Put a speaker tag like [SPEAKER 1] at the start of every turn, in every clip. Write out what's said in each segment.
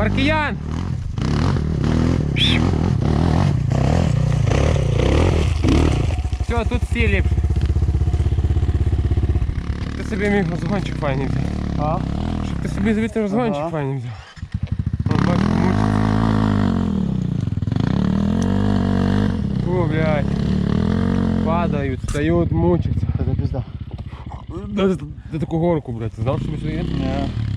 [SPEAKER 1] Маркіян! Все, тут всі ліпше. Ти собі міг розгончик файний взяв.
[SPEAKER 2] А?
[SPEAKER 1] Щоб ти собі звідти розгончик
[SPEAKER 2] Ага.
[SPEAKER 1] файний взяв. Вон, бачиш, мучиться. О, блядь. Падають, встають, мучаться.
[SPEAKER 2] Де пізда.
[SPEAKER 1] Де таку горку, блядь, ти знав, що ми сюди їдемо?
[SPEAKER 2] Ні.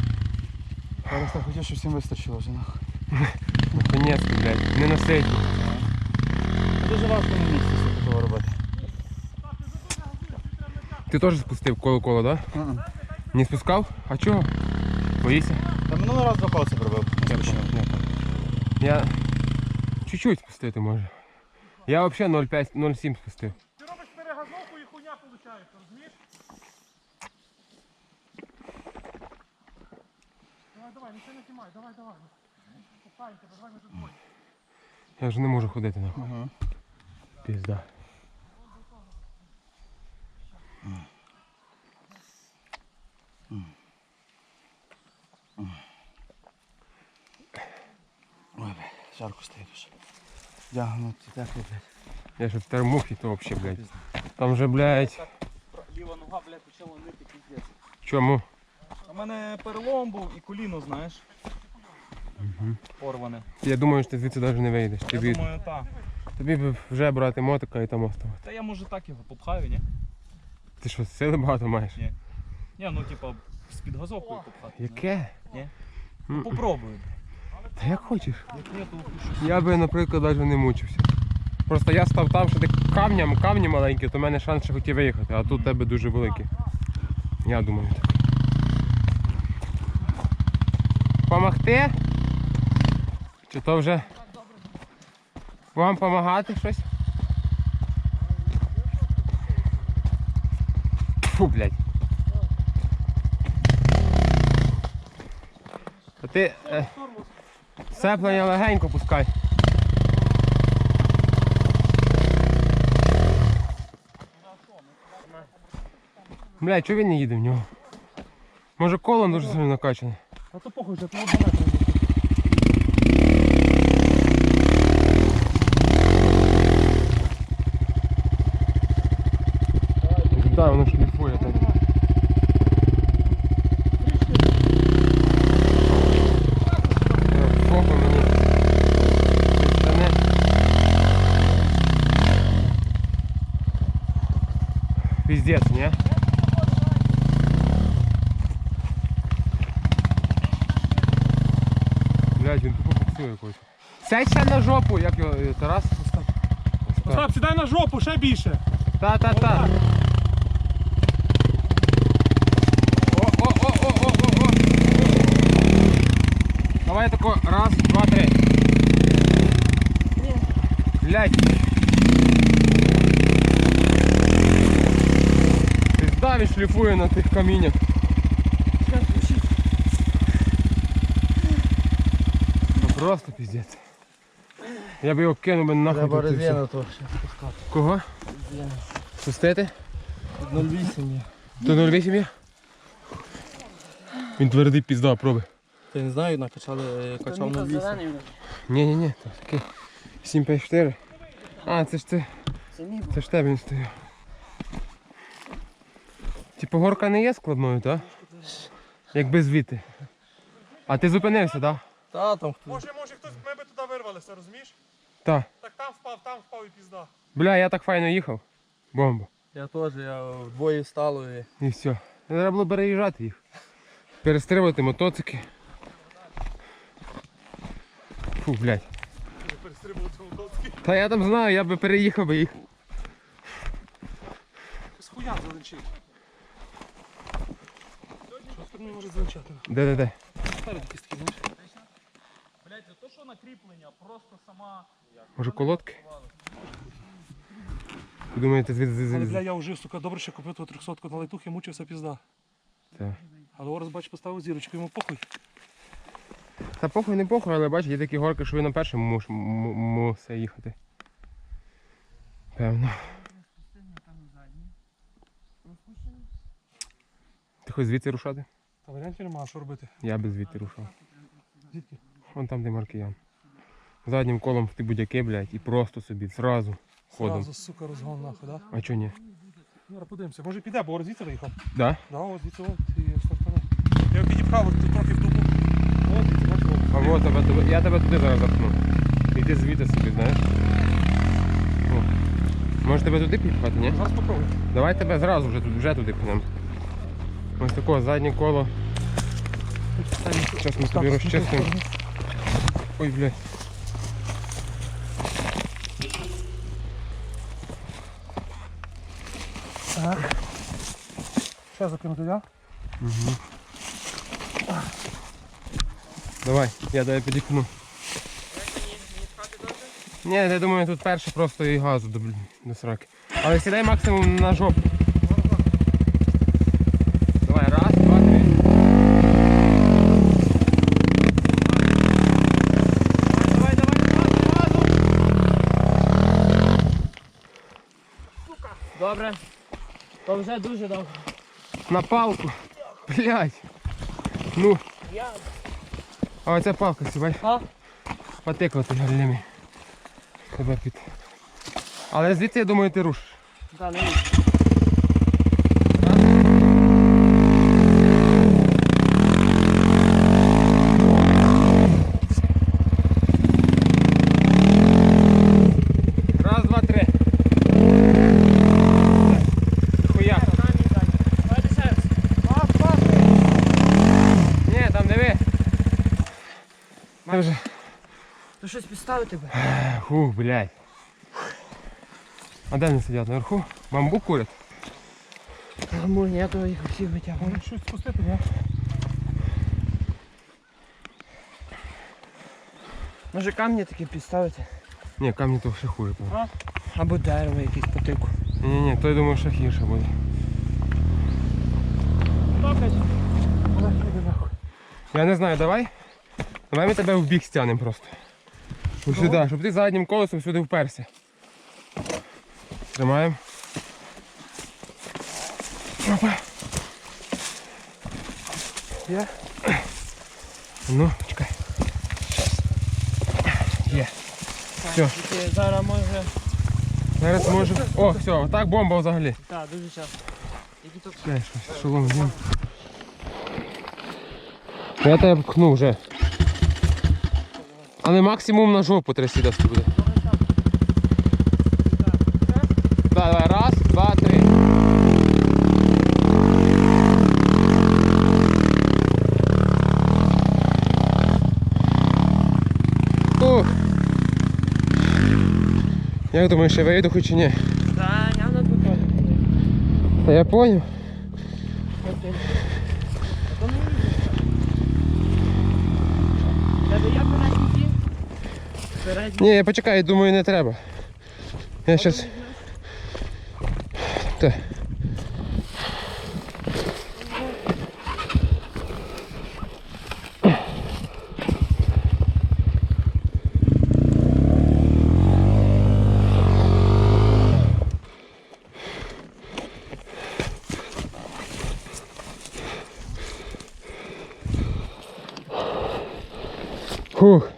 [SPEAKER 2] Зараз так хотів, щоб всім вистачило вже нахуй.
[SPEAKER 1] Наконець-то, блядь, не на сейфі.
[SPEAKER 2] Дуже важко на місці все такого робити.
[SPEAKER 1] Ти теж спустив коло-коло, да?
[SPEAKER 2] Мгм.
[SPEAKER 1] Не спускав? А чого? Боїшся?
[SPEAKER 2] Та минулий раз два колеса пробив.
[SPEAKER 1] Я чуть-чуть спустити може. Я взагалі 0,5, 0,7 спустив.
[SPEAKER 3] нічого не знімай, давай, давай. Пускаємо тебе, давай ми тут двоє.
[SPEAKER 1] Я вже не можу ходити нахуй.
[SPEAKER 2] Ага.
[SPEAKER 1] Пізда.
[SPEAKER 2] Ой, бля, жарко стає дуже. Дягнути, так, блядь.
[SPEAKER 1] Я ще в термухі, то взагалі, блядь. Там же, блядь,
[SPEAKER 4] Ліва нога, блядь, почала нити піздець.
[SPEAKER 1] чому?
[SPEAKER 4] У мене перелом був і коліно, знаєш. Порване.
[SPEAKER 1] Я думаю, що ти звідси навіть не вийдеш.
[SPEAKER 4] Я
[SPEAKER 1] Тобі,
[SPEAKER 4] думаю, так.
[SPEAKER 1] тобі б вже брати мотика і там оставити.
[SPEAKER 4] Та я може так його попхаю, ні?
[SPEAKER 1] Ти що, сили багато маєш?
[SPEAKER 4] Ні. Ні, ну типа з-під газовкою попхати.
[SPEAKER 1] Яке?
[SPEAKER 4] Ну, попробую.
[SPEAKER 1] Та як хочеш.
[SPEAKER 4] Як ні, то щось.
[SPEAKER 1] Я би, наприклад, навіть не мучився. Просто я став там, що ти камням, камні маленькі, то в мене шанс ще хотів виїхати, а тут у тебе дуже великий. Я думаю так. Помогти? Чи то вже вам допомагати щось? Фу, блядь. А ти е, сцеплення легенько пускай. Блядь, чого він не їде в нього? Може коло дуже сильно накачане.
[SPEAKER 3] А то похуй, вже твого метра.
[SPEAKER 1] Так, воно шліфує там. Е, Фоку мені. Стане. Пиздец, не? Блядь, він тупо буксує якось. Сядь на жопу, як його е, Тарас? Остап.
[SPEAKER 3] Остап, сідай на жопу, ще більше.
[SPEAKER 1] Та-та-та. О, о, о, о, о, о, о. Давай тако, раз, два, три. Блять. Пизда він шліфує на тих каміннях. Просто пиздец. Я б його кинув би нахуй.
[SPEAKER 2] Треба резину то ще пускати.
[SPEAKER 1] Кого? Пустити?
[SPEAKER 2] 0,8 є.
[SPEAKER 1] То 0,8 є? Він твердий пізда, проби.
[SPEAKER 2] Ти не знаю, накачали, качав 0,8.
[SPEAKER 1] Ні, ні, ні, то такий 754. А, це ж це. Це ж тебе він стояв. Типу горка не є складною, так? Якби звідти. А ти зупинився, так?
[SPEAKER 2] Та там хто.
[SPEAKER 3] Може, може хтось, ми би туди вирвалися, розумієш?
[SPEAKER 1] Так.
[SPEAKER 3] Так там впав, там впав і пізда.
[SPEAKER 1] Бля, я так файно їхав. Бомба.
[SPEAKER 2] Я теж, я вдвоє стало і.
[SPEAKER 1] І все. Треба було переїжджати їх. Перестрибувати мотоцики. Фу, блядь. Та я там знаю, я би переїхав би їх.
[SPEAKER 3] З хуя заленчив. Що тут не може заленчати?
[SPEAKER 1] Де-де-де.
[SPEAKER 3] Спереду кістки, знаєш?
[SPEAKER 4] Блядь, за то, що накріплення, просто сама.
[SPEAKER 1] Може колодки? Ви думаєте, звідси.
[SPEAKER 3] Але, бля, я вже, сука, добре, що купив ту 300 на лайтухи, мучився пізда.
[SPEAKER 1] Так.
[SPEAKER 3] Але Орес, бач, поставив зірочку, йому похуй.
[SPEAKER 1] Та похуй не похуй, але бачиш, є такі горки, що ви на першому муш, м- м- їхати. Певно. Ти хоч звідси рушати?
[SPEAKER 3] Та варіантів немає, що робити.
[SPEAKER 1] Я би звідти рушав.
[SPEAKER 3] Звідки?
[SPEAKER 1] Вон там, де Маркіян. Заднім колом ті будь-яке, блядь, і просто собі зразу ходом.
[SPEAKER 3] Зразу, сука, розгон нахуй, да?
[SPEAKER 1] А чого ні?
[SPEAKER 3] Зараз подивимося. Може піде, бо звідси виїхав.
[SPEAKER 1] Да?
[SPEAKER 3] Да, ось звідси от і стартане. Я його підібрав от тут трохи в дубу. От, звідси, бачиш, от.
[SPEAKER 1] А вот тебе, тебе, я тебе туди зараз запхну. І ти звідти собі, знаєш. О. Може тебе туди підпхати, ні?
[SPEAKER 3] Зараз попробуй.
[SPEAKER 1] Давай тебе зразу вже, тут- вже туди пнемо. Ось таке заднє коло. Зараз ми тобі розчистимо. Ой, блядь.
[SPEAKER 3] Так. Ще закинути, да?
[SPEAKER 1] Давай, я тебе підіпну. Ні, я думаю, тут перше просто і газу до, до сраки. Але сідай максимум на жопу. Давай, раз, два, три.
[SPEAKER 5] Давай, давай, давай, Сука. Добре. То вже дуже добре.
[SPEAKER 1] На палку. Блядь. Ну,
[SPEAKER 5] Я.
[SPEAKER 1] а оця палка, сібай.
[SPEAKER 5] А?
[SPEAKER 1] Потикати галімі. Тебе під. Але звідси, я думаю, ти рушиш.
[SPEAKER 5] Да, не
[SPEAKER 1] Раз, два, три. Хуя.
[SPEAKER 5] Давайте ще раз.
[SPEAKER 1] Ні, там диви. Ти вже.
[SPEAKER 5] То щось підставити би.
[SPEAKER 1] Фух, блядь. А де вони сидять? Наверху? Бамбук курять?
[SPEAKER 5] Амур, я то їх всіх витягую.
[SPEAKER 3] Може щось спустити, ні?
[SPEAKER 5] Може камні такі підставити?
[SPEAKER 1] Ні, камні то ще хуже. певно.
[SPEAKER 5] Або дерево якесь потику.
[SPEAKER 1] Ні, ні, то я думаю, ще гірше буде. Я не знаю, давай. Давай ми тебе в бік стягнемо просто. Ось сюди, щоб ти заднім колесом сюди вперся. Тримаємо. Опа.
[SPEAKER 3] Є?
[SPEAKER 1] Ну, чекай. Є. Все.
[SPEAKER 5] Тільки зараз може.
[SPEAKER 1] Зараз може. О, все, так бомба взагалі.
[SPEAKER 5] Так, дуже часто. Які тут
[SPEAKER 1] Чекай, щось, шолом. Я тебе пхну вже. Але максимум на жопу треба сідати буде. Да, давай, раз, два, три. Ух. Як думаєш, я вийду хоч чи ні?
[SPEAKER 5] Так, я тут
[SPEAKER 1] Та я понял.
[SPEAKER 5] Тебе я передній ті? Передній.
[SPEAKER 1] Ні, я почекай, думаю, не треба. Я щас. Фух.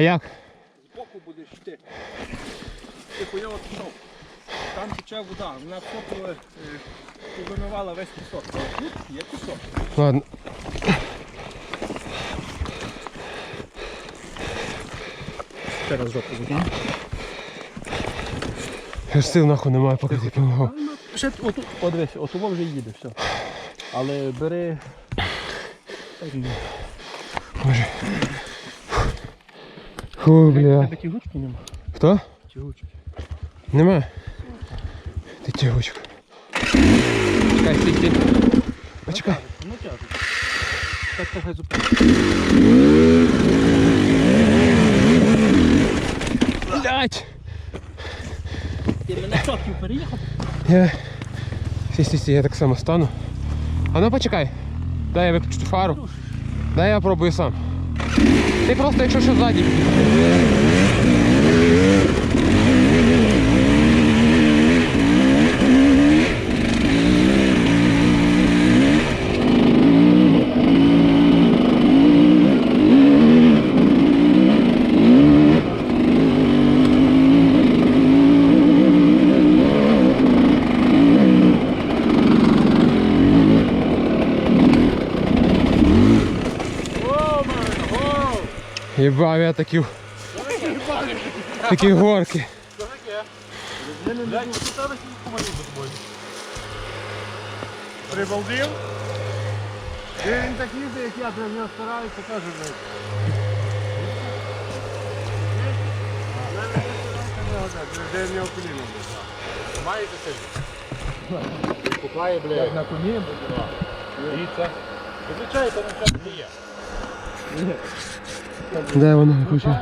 [SPEAKER 1] А? Як?
[SPEAKER 3] Збоку будеш йти.
[SPEAKER 4] хуйово пішов. Там тече вода, вона вхопила, е, вимивала весь пісок. А Тут є пісок.
[SPEAKER 1] Ладно.
[SPEAKER 4] Ще раз жопу закинь.
[SPEAKER 1] Я ж сил нахуй немає, поки ти помагав.
[SPEAKER 4] Ще оту, о, дивись, отого вже їде, все. Але бери.
[SPEAKER 1] Боже. Фу, бля.
[SPEAKER 4] Тебе тягучки нема.
[SPEAKER 1] Хто?
[SPEAKER 4] Тягучки.
[SPEAKER 1] Нема. Ти тягучка. Чекай, стій, стій. Почекай.
[SPEAKER 4] Ну тягучки. Так так хай зупиниться.
[SPEAKER 1] Блять!
[SPEAKER 4] Ти мене чотків переїхав?
[SPEAKER 1] Я... Стій, стій, стій, я так само стану. А ну почекай. Дай я виключу фару. Дай я пробую сам. Ти просто якщо що ззаді. Єбав я такі. Такі горки.
[SPEAKER 3] Прибалдив? Він так їздить, як я до нього стараюся, теж блядь. Де в нього коліно? Маєте це? Купає, блядь. На коні? Дивіться. Звичайно, там нічого не є.
[SPEAKER 1] Де воно? Я хочу.